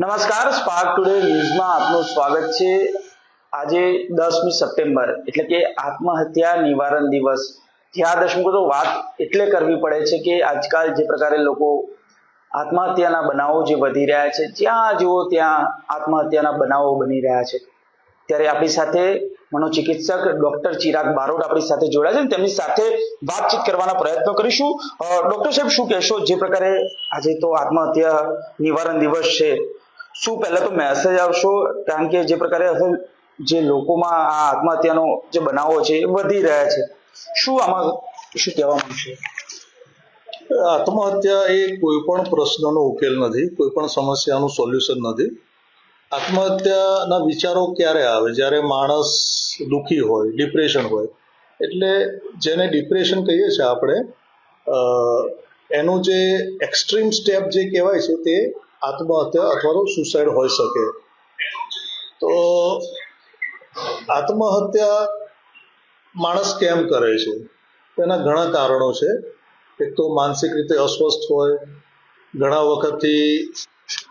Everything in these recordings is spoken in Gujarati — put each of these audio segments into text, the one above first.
નમસ્કાર સ્પાર્ક ટુડે ન્યૂઝમાં આપનું સ્વાગત છે. આજે દસમી સપ્ટેમ્બર, એટલે કે આત્મહત્યા નિવારણ દિવસ. ત્યાં દશમું તો વાત એટલે કરવી પડે છે કે આજકાલ જે પ્રકારે લોકો આત્મહત્યાના બનાવો જે વધી રહ્યા છે, જ્યાં જુઓ ત્યાં આત્મહત્યાના બનાવો બની રહ્યા છે. ત્યારે આપણી સાથે મનોચિકિત્સક ડોક્ટર ચિરાગ બારોટ આપણી સાથે જોડાયા છે તેમની સાથે વાતચીત કરવાના પ્રયત્નો કરીશું. ડોક્ટર સાહેબ, શું કહેશો? જે પ્રકારે આજે તો આત્મહત્યા નિવારણ દિવસ છે. શું પહેલા તો મેસેજ આવશો? કારણ કે જે પ્રકારે જે લોકોમાં આ આત્મહત્યાનો જે બનાવો છે, એ વધી રહ્યા છે. શું આમાં શું કહેવા માંગશે? આત્મહત્યા એ કોઈ પણ પ્રશ્નનો ઉકેલ નથી, કોઈ પણ સમસ્યાનું સોલ્યુશન નથી. આત્મહત્યાના વિચારો ક્યારે આવે? જ્યારે માણસ દુઃખી હોય ડિપ્રેશન હોય, એટલે જેને ડિપ્રેશન કહીએ છીએ આપણે એનું જે એક્સ્ટ્રીમ સ્ટેપ જે કહેવાય છે તે આત્મહત્યા અથવા તો સુસાઇડ હોઈ શકે. તો આત્મહત્યા માણસ કેમ કરે છે? તેના ઘણા કારણો છે. એક તો માનસિક રીતે અસ્વસ્થ હોય, ઘણા વખતથી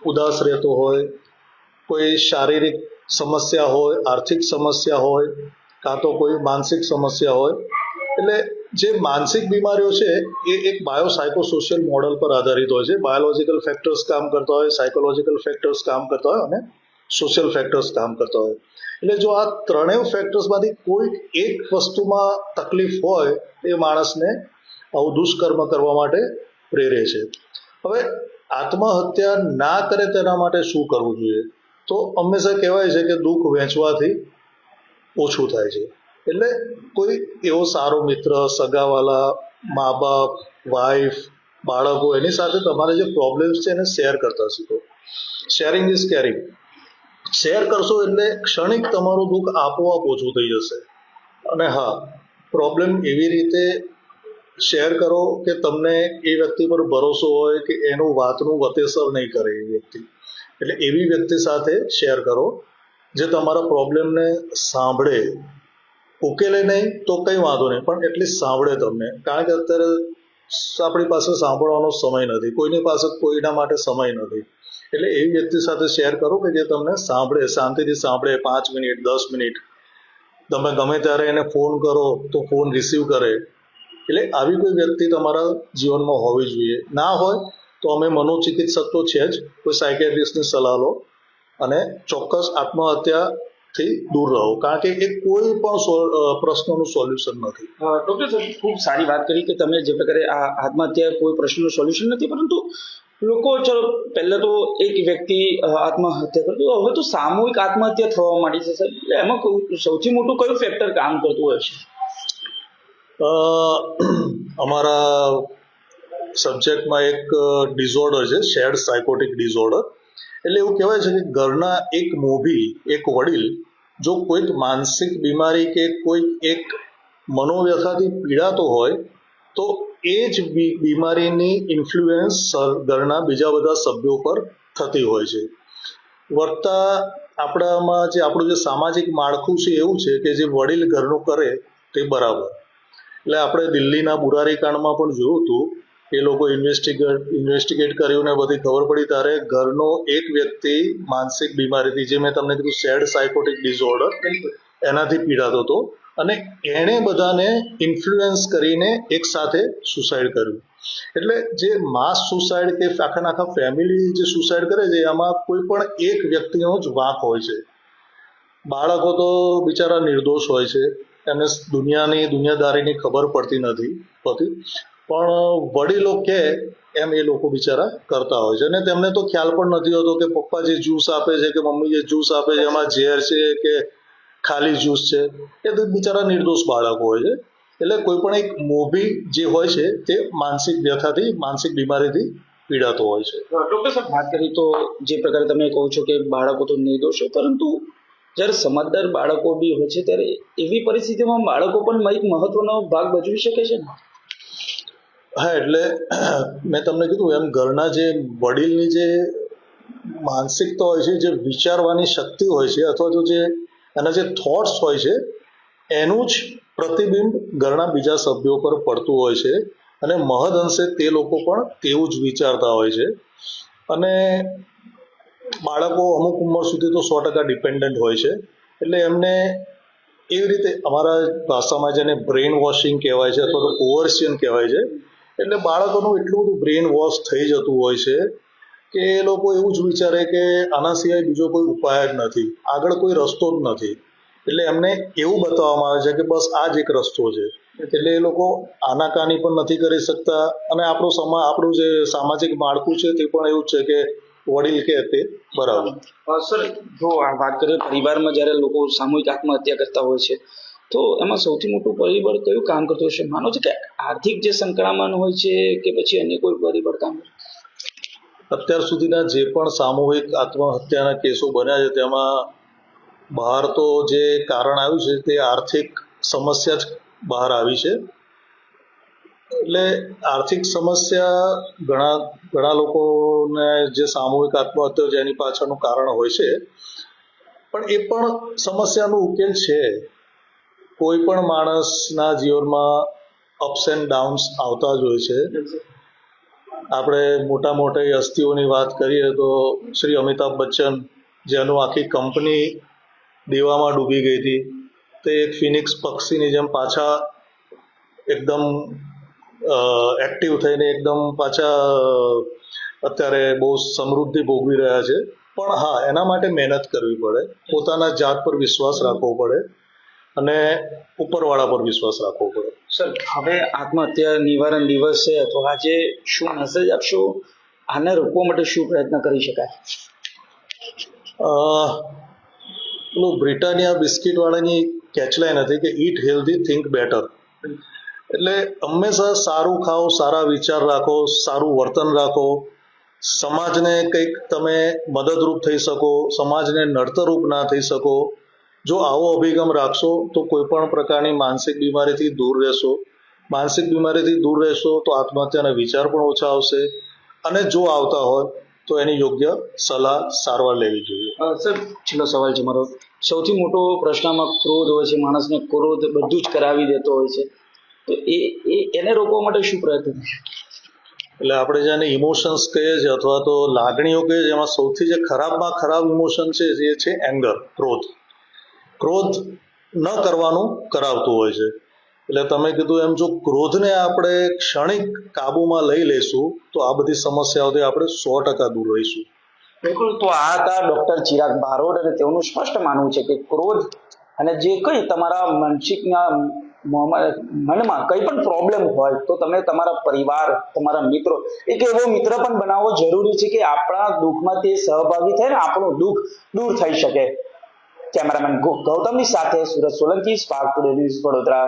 ઉદાસ રહેતો હોય, કોઈ શારીરિક સમસ્યા હોય, આર્થિક સમસ્યા હોય, કાં તો કોઈ માનસિક સમસ્યા હોય, એટલે જે માનસિક બીમારીઓ છે, એ એક બાયોસાયકોસોશિયલ મોડલ પર આધારિત હોય છે. બાયોલોજીકલ ફેક્ટર્સ કામ કરતા હોય સાયકોલોજીકલ ફેક્ટર્સ કામ કરતા હોય અને સોશિયલ ફેક્ટર્સ કામ કરતા હોય. એટલે જો આ ત્રણેય ફેક્ટર્સમાંથી કોઈ એક વસ્તુમાં તકલીફ હોય, એ માણસને આવું દુષ્કર્મ કરવા માટે પ્રેરે છે. હવે આત્મહત્યા ના કરે તેના માટે શું કરવું જોઈએ? તો હંમેશા કહેવાય છે કે દુઃખ વહેંચવાથી ઓછું થાય છે. એટલે કોઈ એવો સારો મિત્ર, સગાવાલા મા બાપ વાઈફ બાળકો, એની સાથે તમારે જે પ્રોબ્લેમ્સ છે એને શેર કરતા શીખો. શેરિંગ ઇઝ કેરિંગ શેર કરશો એટલે ક્ષણિક તમારું દુઃખ આપોઆપ ઓછું થઈ જશે. અને હા પ્રોબ્લેમ એવી રીતે શેર કરો કે તમને એ વ્યક્તિ પર ભરોસો હોય કે એનું વાતનું વતેસર નહીં કરે એ વ્યક્તિ. એટલે એવી વ્યક્તિ સાથે શેર કરો જે તમારા પ્રોબ્લેમને સાંભળે ઉકેલે નહીં તો કંઈ વાંધો નહીં, પણ એટલીસ્ટ સાંભળે તમને. કારણ કે અત્યારે આપણી પાસે સાંભળવાનો સમય નથી. કોઈની પાસે કોઈના માટે સમય નથી. એટલે એવી વ્યક્તિ સાથે શેર કરો કે જે તમને સાંભળે, શાંતિથી સાંભળે, પાંચ મિનિટ, દસ મિનિટ. તમે ગમે ત્યારે એને ફોન કરો તો ફોન રિસીવ કરે. એટલે આવી કોઈ વ્યક્તિ તમારા જીવનમાં હોવી જોઈએ. ના હોય તો અમે મનોચિકિત્સક તો છે જ. કોઈ સાયકેટ્રિસ્ટની સલાહ લો અને ચોક્કસ આત્મહત્યાથી દૂર રહો. કારણ કે એ કોઈ પણ પ્રશ્નનું સોલ્યુશન નથી. ડોક્ટર સાહેબ ખૂબ સારી વાત કરી કે તમે જે પ્રકારે આ આત્મહત્યા કોઈ પ્રશ્નનું સોલ્યુશન નથી પરંતુ લોકો ચલો પહેલા તો એક વ્યક્તિ આત્મહત્યા કરતું હવે તો સામૂહિક આત્મહત્યા થવા માંડી છે સાહેબ. એટલે એમાં સૌથી મોટું કયું ફેક્ટર કામ કરતું હોય છે? અમારા સબ્જેક્ટમાં એક ડિઝોર્ડર છે શેર્ડ સાયકોટિક ડિઝોર્ડર એટલે એવું કહેવાય છે કે ઘરના એક મોભી, એક વડીલ, જો કોઈક માનસિક બીમારી કે કોઈક એક મનોવ્યથાથી પીડાતો હોય, તો એ જ બીમારીની ઇન્ફ્લુએન્સ ઘરના બીજા બધા સભ્યો પર થતી હોય છે. વર્તા આપણામાં જે, આપણું જે સામાજિક માળખું છે એવું છે કે જે વડીલ ઘરનું કરે તે બરાબર. એટલે આપણે દિલ્હીના બુરારી કાંડમાં પણ જોયું હતું એ લોકો ઇન્વેસ્ટિગેટ ઇન્વેસ્ટિગેટ કર્યું ને બધી ખબર પડી. ત્યારે ઘરનો એક વ્યક્તિ માનસિક બીમારીથી જે મેં તમને કીધું સેડ સાયકોટિક ડિઝોર્ડર એનાથી પીડાતો હતો અને એણે બધાને ઇન્ફ્લુએન્સ કરીને એક સાથે સુસાઇડ કર્યું. એટલે જે માસ સુસાઇડ કે આખા આખા ફેમિલી જે સુસાઇડ કરે છે એમાં કોઈ પણ એક વ્યક્તિનો જ વાંક હોય છે. બાળકો તો બિચારા નિર્દોષ હોય છે. એમને દુનિયાની દુનિયાદારીની ખબર પડતી નથી હોતી. પણ વડીલો કે એમ એ લોકો બિચારા કરતા હોય છે. અને તેમને તો ખ્યાલ પણ નથી હોતો કે પપ્પા જે જ્યુસ આપે છે કે મમ્મી જે જ્યુસ આપે છે, એમાં ઝેર છે કે ખાલી જ્યુસ છે, એ તો બિચારા નિર્દોષ બાળકો હોય છે. એટલે કોઈ પણ એક મોભી જે હોય છે, તે માનસિક વ્યથાથી, માનસિક બીમારીથી પીડાતો હોય છે. ડોક્ટર સાહેબ, વાત કરી તો જે પ્રકારે તમે કહો છો કે બાળકો તો નિર્દોષ હોય પરંતુ જ્યારે સમજદાર બાળકો બી હોય છે, ત્યારે એવી પરિસ્થિતિમાં બાળકો પણ એક મહત્વનો ભાગ ભજવી શકે છે ને? હા, એટલે મેં તમને કીધું એમ ઘરના જે વડીલની જે માનસિકતા હોય છે, જે વિચારવાની શક્તિ હોય છે, અથવા તો જે એના જે થોટ્સ હોય છે, એનું જ પ્રતિબિંબ ઘરના બીજા સભ્યો પર પડતું હોય છે અને મહદ અંશે તે લોકો પણ તેવું જ વિચારતા હોય છે. અને બાળકો અમુક ઉંમર સુધી તો સો ટકા ડિપેન્ડન્ટ હોય છે. એટલે એમને એવી રીતે અમારા ભાષામાં જેને બ્રેઇન વોશિંગ કહેવાય છે, અથવા તો કોવર્સિયન કહેવાય છે એટલે બાળકોનું એટલું બધું બ્રેઇન વોશ થઈ જતું હોય છે કે એ લોકો એવું જ વિચારે કે આના સિવાય બીજો કોઈ ઉપાય જ નથી. આગળ કોઈ રસ્તો જ નથી. એટલે એમને એવું બતાવવામાં આવે છે કે બસ આ જ એક રસ્તો છે. એટલે એ લોકો આનાકાની પણ નથી કરી શકતા અને આપણો સમા, આપણું જે સામાજિક માળખું છે તે પણ એવું છે કે વડીલ કે તે બરાબર. સર, જો વાત કરીએ પરિવારમાં જ્યારે લોકો સામૂહિક આત્મહત્યા કરતા હોય છે તો એમાં સૌથી મોટું પરિબળ કયું કામ કરતું હશે માનો છે કે આર્થિક જે સંક્રમણ હોય છે કે પછી અન્ય કોઈ પરિબળ કામ? અત્યાર સુધીના જે પણ સામૂહિક આત્મહત્યાના કેસો બન્યા છે, તેમાં બહાર તો જે કારણ આવ્યું છે, તે આર્થિક સમસ્યા જ બહાર આવી છે. એટલે આર્થિક સમસ્યા ઘણા ઘણા લોકોને જે સામૂહિક આત્મહત્યા છે, એની પાછળનું કારણ હોય છે. પણ એ પણ સમસ્યાનો ઉકેલ છે. કોઈ પણ માણસના જીવનમાં અપ્સ એન્ડ ડાઉન્સ આવતા જ હોય છે. આપણે મોટા મોટી હસ્તીઓની વાત કરીએ તો શ્રી અમિતાભ બચ્ચન, જેનું આખી કંપની દેવામાં ડૂબી ગઈ હતી, તે એક ફિનિક્સ પક્ષીની જેમ પાછા એકદમ એક્ટિવ થઈને એકદમ પાછા અત્યારે બહુ સમૃદ્ધિ ભોગવી રહ્યા છે. પણ હા, એના માટે મહેનત કરવી પડે. પોતાના જાત પર વિશ્વાસ રાખવો પડે. અને ઉપરવાળા પર વિશ્વાસ રાખવો પડે. સર હવે આત્મહત્યા નિવારણ દિવસ છે તો આજે શું મેસેજ આપશો? આને રોકવા માટે શું પ્રયત્ન કરી શકાય? પેલું બ્રિટાનિયા બિસ્કિટવાળાની કેચલાઈન હતી કે ઈટ હેલ્ધી થિંક બેટર એટલે હંમેશા સારું ખાઓ સારા વિચાર રાખો સારું વર્તન રાખો. સમાજને કંઈક તમે મદદરૂપ થઈ શકો સમાજને નડતરૂપ ના થઈ શકો. જો આવો અભિગમ રાખશો તો કોઈ પણ પ્રકારની માનસિક બીમારીથી દૂર રહેશો. માનસિક બીમારીથી દૂર રહેશો તો આત્મહત્યાના વિચાર પણ ઓછા આવશે. અને જો આવતા હોય તો એની યોગ્ય સલાહ સારવાર લેવી જોઈએ. સર છેલ્લો સવાલ છે મારો. સૌથી મોટો પ્રશ્નમાં ક્રોધ હોય છે માણસને ક્રોધ બધું જ કરાવી દેતો હોય છે. તો એ એ એને રોકવા માટે શું પ્રયત્ન એટલે આપણે જેને ઇમોશન્સ કહીએ છીએ અથવા તો લાગણીઓ કહીએ છીએ એમાં સૌથી જે ખરાબમાં ખરાબ ઇમોશન છે એ છે એંગર ક્રોધ. ક્રોધ ન કરવાનું કરાવતું હોય છે. એટલે તમે કીધું એમ, જો ક્રોધને આપણે ક્ષણિક કાબુમાં લઈ લઈશું, તો આ બધી સમસ્યાઓથી આપણે સો ટકા દૂર રહીશું. બિલકુલ, તો આ હતા ડોક્ટર ચિરાગ બારોટ અને તેઓનું સ્પષ્ટ માનવું છે કે ક્રોધ અને જે કંઈ તમારા માનસિકના મનમાં કંઈ પણ પ્રોબ્લેમ હોય, તો તમે તમારા પરિવાર, તમારા મિત્રો, એક એવો મિત્ર પણ બનાવવો જરૂરી છે કે આપણા દુઃખમાં તે સહભાગી થાય ને આપણું દુઃખ દૂર થઈ શકે. કેમેરામેન ગૌતમની સાથે સુરત સોલંકી સ્પાર્ક ન્યૂઝ વડોદરા.